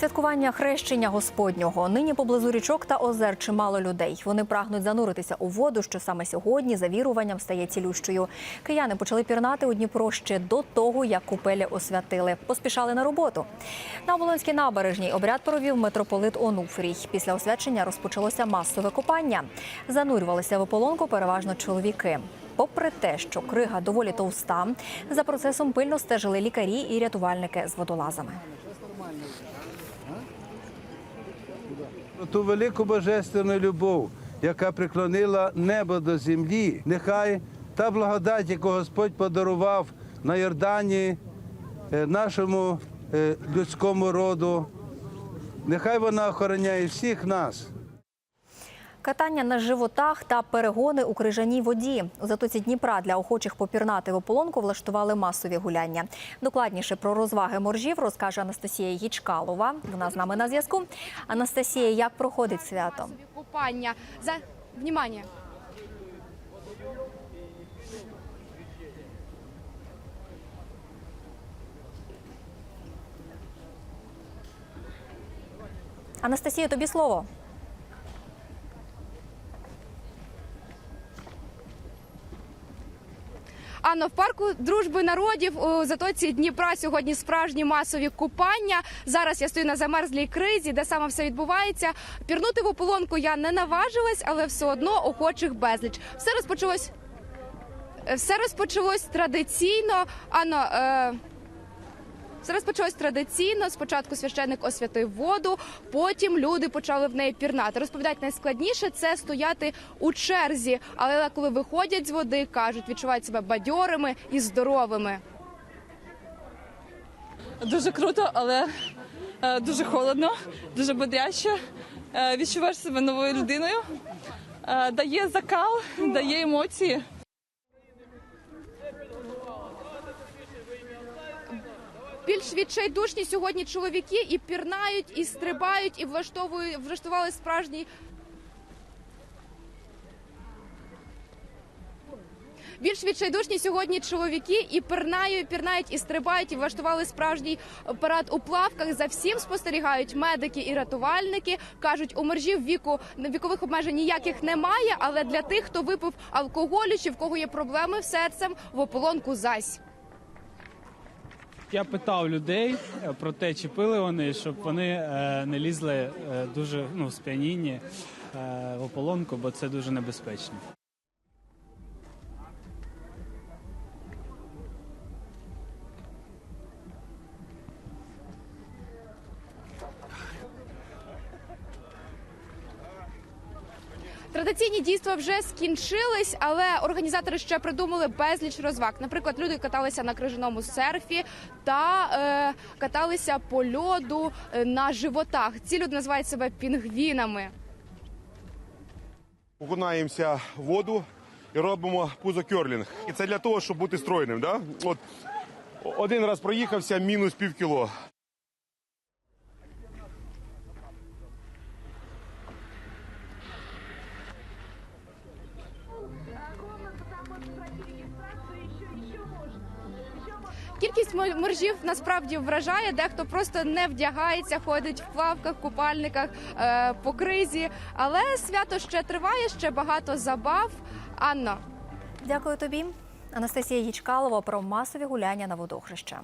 Святкування хрещення Господнього нині поблизу річок та озер чимало людей. Вони прагнуть зануритися у воду, що саме сьогодні за віруванням стає цілющою. Кияни почали пірнати у Дніпро ще до того, як купелі освятили. Поспішали на роботу. На Оболонській набережній обряд провів митрополит Онуфрій. Після освячення розпочалося масове купання. Занурювалися в ополонку переважно чоловіки. Попри те, що крига доволі товста, за процесом пильно стежили лікарі і рятувальники з водолазами. Ту велику божественну любов, яка приклонила небо до землі, нехай та благодать, яку Господь подарував на Йордані е, нашому е, людському роду, нехай вона охороняє всіх нас. Катання на животах та перегони у крижаній воді. У затоці Дніпра для охочих попірнати в ополонку влаштували масові гуляння. Докладніше про розваги моржів розкаже Анастасія Гічкалова. Вона з нами на зв'язку. Анастасія, як проходить свято? Купання. За внимание. Анастасія, тобі слово. Анна, в парку дружби народів у затоці Дніпра сьогодні справжні масові купання. Зараз я стою на замерзлій кризі, де саме все відбувається. Пірнути в ополонку я не наважилась, але все одно охочих безліч. Все розпочалось. Все розпочалось традиційно. Анно, е... Все розпочалось традиційно. Спочатку священник освятив воду, потім люди почали в неї пірнати. Розповідають, найскладніше це стояти у черзі, але коли виходять з води, кажуть, відчувають себе бадьорими і здоровими. Дуже круто, але е, дуже холодно, дуже бодряще. Е, відчуваєш себе новою людиною. Е, дає закал, дає емоції. Більш відчайдушні сьогодні чоловіки і пірнають, і стрибають, і влаштовують влаштували справжній. Більш відчайдушні сьогодні чоловіки і пірнають, пірнають, і стрибають, і влаштували справжній парад у плавках. За всім спостерігають медики і рятувальники. кажуть, у мержів віку вікових обмежень ніяких немає. Але для тих, хто випив алкоголю чи в кого є проблеми з серцем, в ополонку зась. Я питав людей е, про те, чи пили вони, щоб вони е, не лізли е, дуже ну, сп'янінні е, в ополонку, бо це дуже небезпечно. Традиційні дійства вже скінчились, але організатори ще придумали безліч розваг. Наприклад, люди каталися на крижаному серфі та е, каталися по льоду е, на животах. Ці люди називають себе пінгвінами. окунаємося в воду і робимо пузокерлінг. І це для того, щоб бути стройним. Да? От один раз проїхався, мінус пів кіло. Кількість мо- моржів насправді вражає. Дехто просто не вдягається, ходить в плавках, купальниках е, по кризі. Але свято ще триває, ще багато забав. Анна. Дякую тобі. Анастасія Гічкалова про масові гуляння на водохреща.